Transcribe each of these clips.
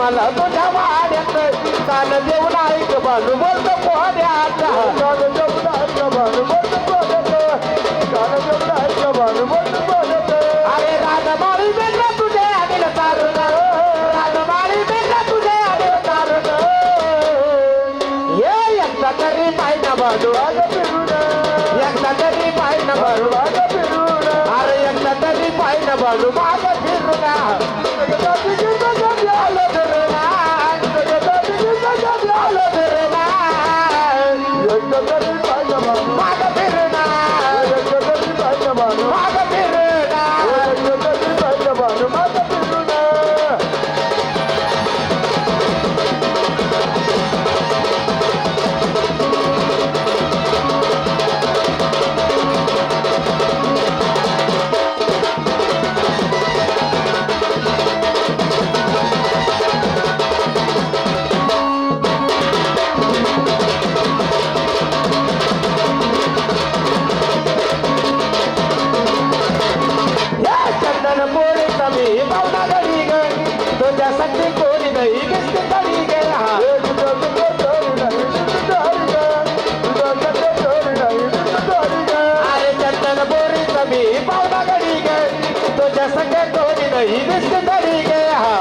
मला तुझ्या वाड्यात. काल देऊन ऐक बाजू बोलतो पोहण्यात कान जमून ऐका भान बोलतो बोलत कान जमून ऐका भान बोलतो बोलत अरे राजमाळी बेला तुझे अनिल तारुण राजमाळी बेला तुझे अनिल तारुण ये एकदा तरी पाहिजे बाजू वाग फिरून. एकदा तरी पाहिजे बाजू वाग फिरून. अरे एकदा तरी बाजू माग तरी गे हा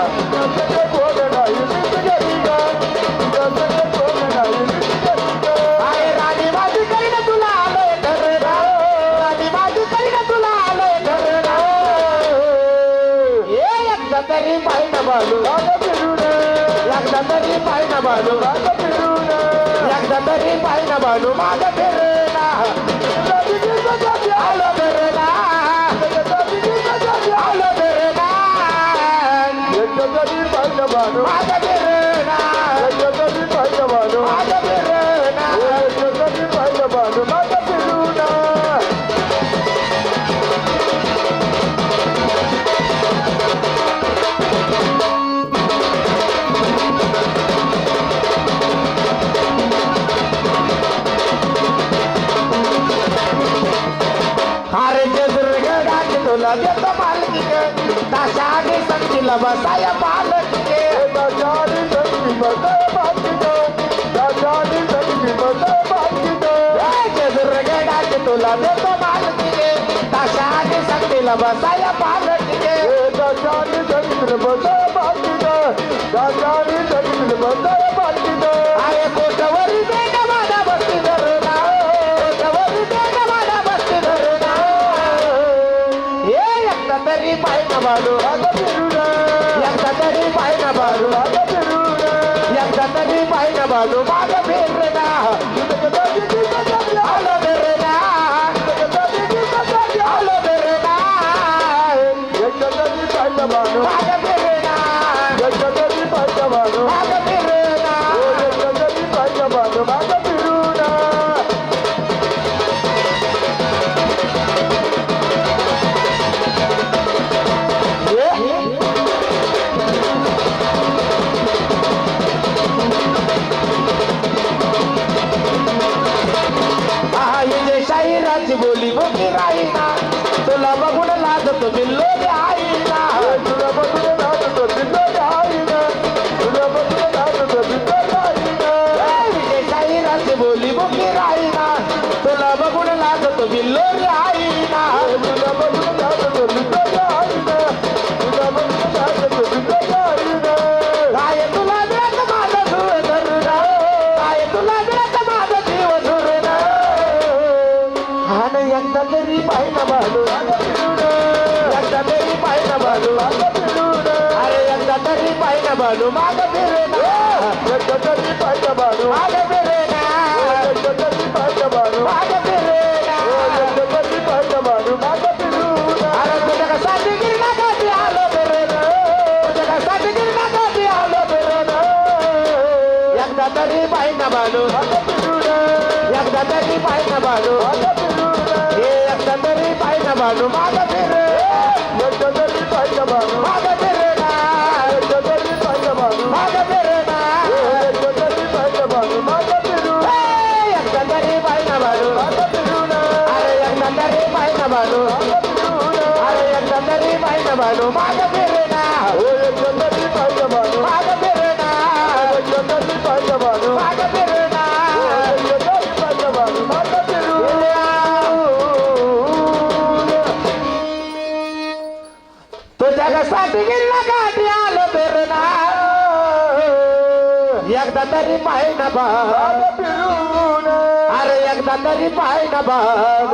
अरे राणी माझी करीन तुला आलोय घर तुला आलोय तरी पाहिजे बाजू एकदा तरी पाहिजे संगीला बसाया पालकी दुर्ग डाक तुला देतो मालकी ताशा संगीला बसाया पालकी अरे कोटवरी बेट माझा बसती धरुणा। कोटवरी बेट माझा बसती धरुणा। हे एकदा तरी पाहिजे बाजू पाहिजे बाजू हा ना एकदा तरी पाहिजे बाजू एकदा तरी पाहिजे बाजू अरे एकदा तरी पाहिजे बाजू माग फिरे माग फिरे माग फिरे अरे तुझ्या कशाची गिरणा कधी आलो फिरे तुझ्या कशाची गिरणा कधी आलो फिरे एकदा तरी पाहिजे बाजू एकदा तरी पाहिजे बाजू हे एकदा तरी पाहिजे बाजू. माग फिरे माग फिरे माग फिरे. एकदा तरी पाहिजे बाजू. अरे एकदा तरी पाहिजे बाजू अरे एकदा तरी पाहिजे बाजू. माग फिरे ना. माग फिरे बिगिरला गाठी आलो बिरला एकदा तरी पाय ना बाग अरे एकदा तरी पाय ना बाग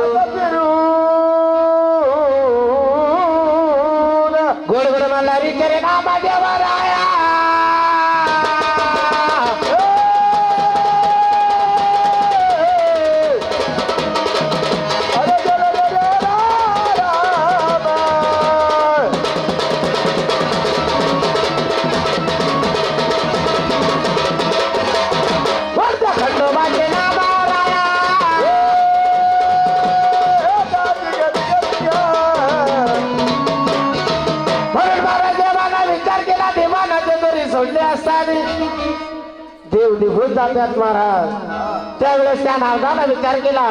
देव निघून जातात महाराज. त्यावेळेस त्या नारदाला विचार केला.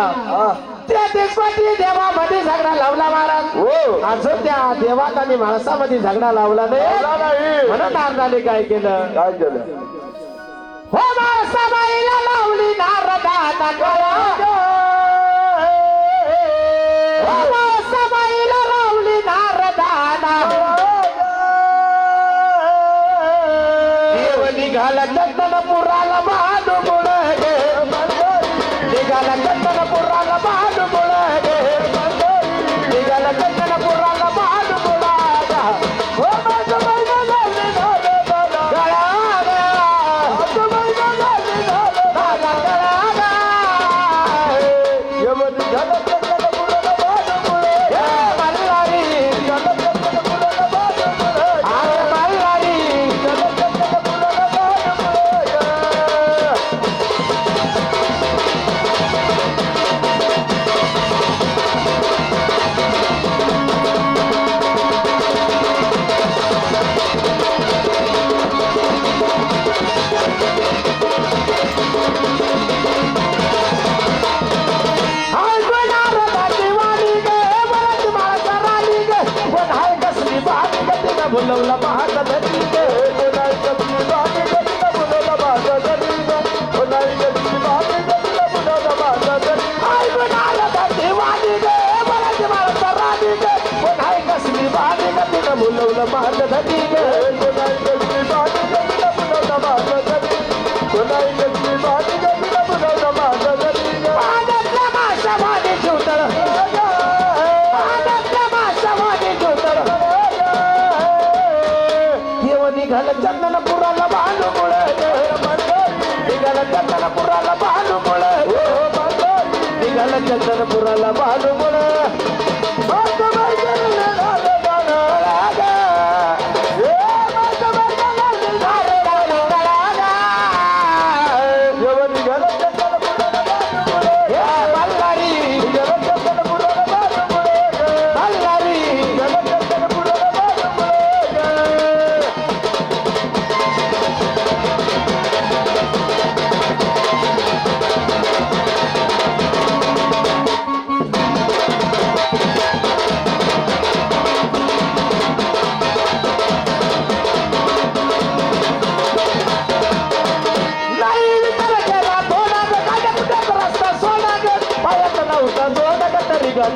त्या देशपाटी देवामध्ये झगडा लावला महाराज. हो. अजून त्या देवात आणि माणसामध्ये झगडा लावला नाही. म्हणून नारदाने काय केलं? काय केलं? हो माणसाबाईला लावली नारदा por निघालं. चंदन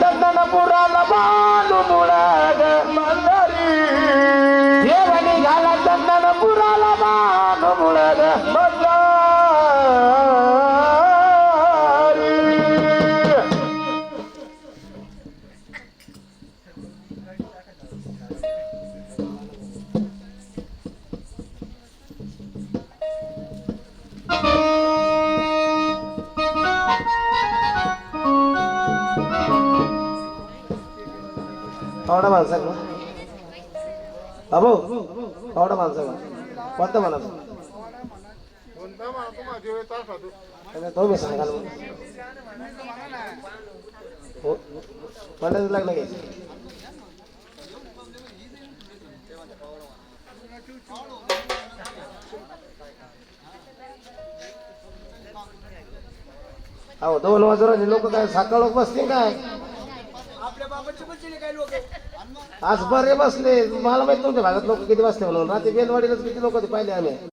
ಚಂದನ ಪುರಾಣ ಬಾನು ಮುಳಾಗ आवडा माणसा का? अबो आवडा माणसा మనసు कोणता सांगाल मग. हो, लागलं घ्यायचं अहो दोन वाजून लोक काय सकाळ बसते काय? आज बरे बसले. मला माहीत नव्हते भागात लोक किती बसले म्हणून. रात्री बेलवाडीलाच किती लोक पाहिले आम्ही.